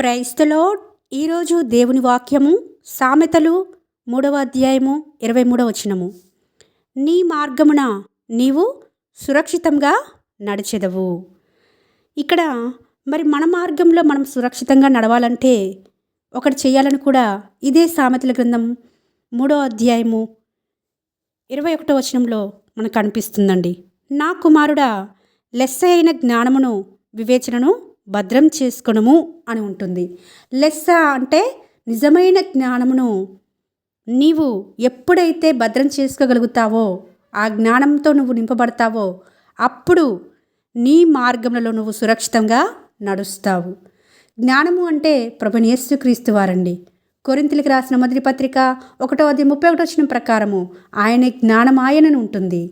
క్రైస్తలో ఈరోజు దేవుని వాక్యము సామెతలు మూడవ అధ్యాయము ఇరవై మూడవ వచనము. నీ మార్గమున నీవు సురక్షితంగా నడిచెదవు. ఇక్కడ మరి మన మార్గంలో మనం సురక్షితంగా నడవాలంటే ఒకటి చేయాలని కూడా ఇదే సామెతల గ్రంథం మూడో అధ్యాయము ఇరవై ఒకటో వచనంలో మనకు కనిపిస్తుందండి. నా కుమారుడా లెస్స అయిన జ్ఞానమును వివేచనను భద్రం చేసుకునము అని ఉంటుంది. లెస్స అంటే నిజమైన జ్ఞానమును నీవు ఎప్పుడైతే భద్రం చేసుకోగలుగుతావో ఆ జ్ఞానంతో నువ్వు నింపబడతావో అప్పుడు నీ మార్గంలో నువ్వు సురక్షితంగా నడుస్తావు. జ్ఞానము అంటే ప్రభుని యేసుక్రీస్తు వారండి. కొరింతలకు రాసిన మొదటి పత్రిక ఒకటో అది ముప్పై ఒకటో వచ్చిన ప్రకారము ఆయన జ్ఞానం ఆయనను ఉంటుంది.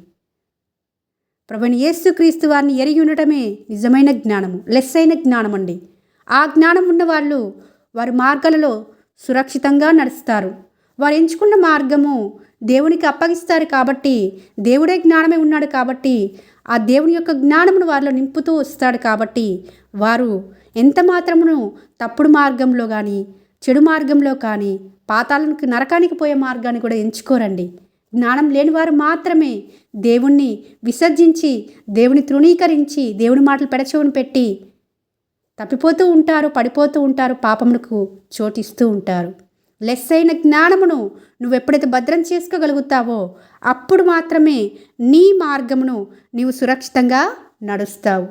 ప్రభుని యేసుక్రీస్తు వారిని ఎరిగి ఉండటమే నిజమైన జ్ఞానము లెస్ అయిన జ్ఞానం అండి ఆ జ్ఞానం ఉన్నవాళ్ళు వారి మార్గాలలో సురక్షితంగా నడుస్తారు. వారు ఎంచుకున్న మార్గము దేవునికి అప్పగిస్తారు కాబట్టి దేవుడే జ్ఞానమే ఉన్నాడు కాబట్టి ఆ దేవుని యొక్క జ్ఞానమును వారిలో నింపుతూ వస్తాడు కాబట్టి వారు ఎంత మాత్రమును తప్పుడు మార్గంలో కానీ చెడు మార్గంలో కానీ పాతాలకు నరకానికి పోయే మార్గాన్ని కూడా ఎంచుకోరండి. జ్ఞానం లేనివారు మాత్రమే దేవుణ్ణి విసర్జించి దేవుని తృణీకరించి దేవుని మాటలు పెడచవును పెట్టి తప్పిపోతూ ఉంటారు పడిపోతూ ఉంటారు పాపములకు చోటిస్తూ ఉంటారు. లెస్ అయిన జ్ఞానమును నువ్వు ఎప్పుడైతే భద్రం చేసుకోగలుగుతావో అప్పుడు మాత్రమే నీ మార్గమును నీవు సురక్షితంగా నడుస్తావు.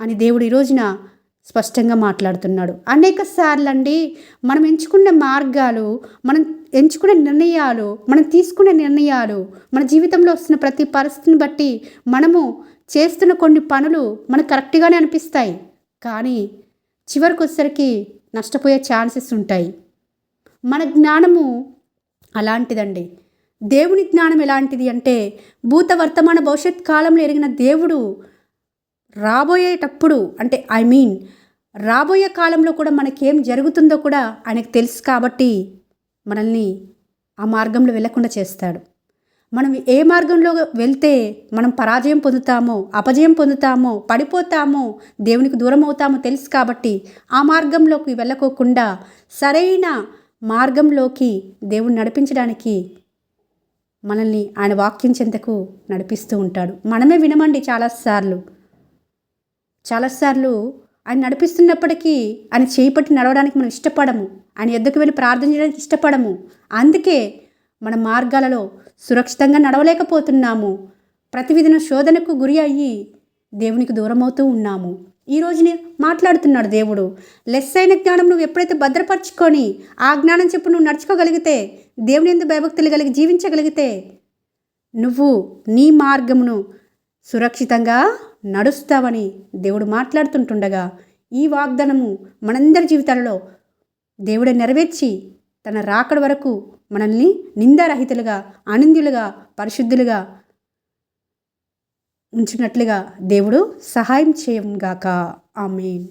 అని దేవుడు ఈ రోజున స్పష్టంగా మాట్లాడుతున్నాడు. అనేక సార్లండి మనం ఎంచుకున్న మార్గాలు మనం ఎంచుకునే నిర్ణయాలు మనం తీసుకునే నిర్ణయాలు మన జీవితంలో వస్తున్న ప్రతి పరిస్థితిని బట్టి మనము చేస్తున్న కొన్ని పనులు మనకు కరెక్ట్గానే అనిపిస్తాయి. కానీ చివరికి వచ్చేసరికి నష్టపోయే ఛాన్సెస్ ఉంటాయి. మన జ్ఞానము అలాంటిదండి. దేవుని జ్ఞానం ఎలాంటిది అంటే భూత వర్తమాన భవిష్యత్ కాలంలో ఎరిగిన దేవుడు రాబోయేటప్పుడు అంటే ఐ మీన్ రాబోయే కాలంలో కూడా మనకేం జరుగుతుందో కూడా ఆయనకు తెలుసు కాబట్టి మనల్ని ఆ మార్గంలో వెళ్ళకుండా చేస్తాడు. మనం ఏ మార్గంలో వెళ్తే మనం పరాజయం పొందుతామో అపజయం పొందుతామో పడిపోతామో దేవునికి దూరం అవుతామో తెలుసు కాబట్టి ఆ మార్గంలోకి వెళ్ళకోకుండా సరైన మార్గంలోకి దేవుని నడిపించడానికి మనల్ని ఆయన వాక్యం చెంతకు నడిపిస్తూ ఉంటాడు. మనమే వినమండి చాలాసార్లు. చాలాసార్లు ఆయన నడిపిస్తున్నప్పటికీ ఆయన చేపట్టి నడవడానికి మనం ఇష్టపడము. ఆయన ఎద్దుకు వెళ్ళి ప్రార్థన చేయడానికి ఇష్టపడము. అందుకే మన మార్గాలలో సురక్షితంగా నడవలేకపోతున్నాము. ప్రతివిధిన శోధనకు గురి అయ్యి దేవునికి దూరమవుతూ ఉన్నాము. ఈ రోజుని మాట్లాడుతున్నాడు దేవుడు. లెస్ అయిన జ్ఞానం నువ్వు ఎప్పుడైతే భద్రపరచుకొని ఆ జ్ఞానం చెప్పు నువ్వు నడుచుకోగలిగితే దేవుని ఎందుకు భయభక్తులు కలిగి జీవించగలిగితే నువ్వు నీ మార్గమును సురక్షితంగా నడుస్తావని దేవుడు మాట్లాడుతుంటుండగా ఈ వాగ్దానము మనందరి జీవితాలలో దేవుడు నెరవేర్చి తన రాకడ వరకు మనల్ని నిందారహితులుగా ఆనందులుగా పరిశుద్ధులుగా ఉంచినట్లుగా దేవుడు సహాయం చేయంగాక ఆమెన్.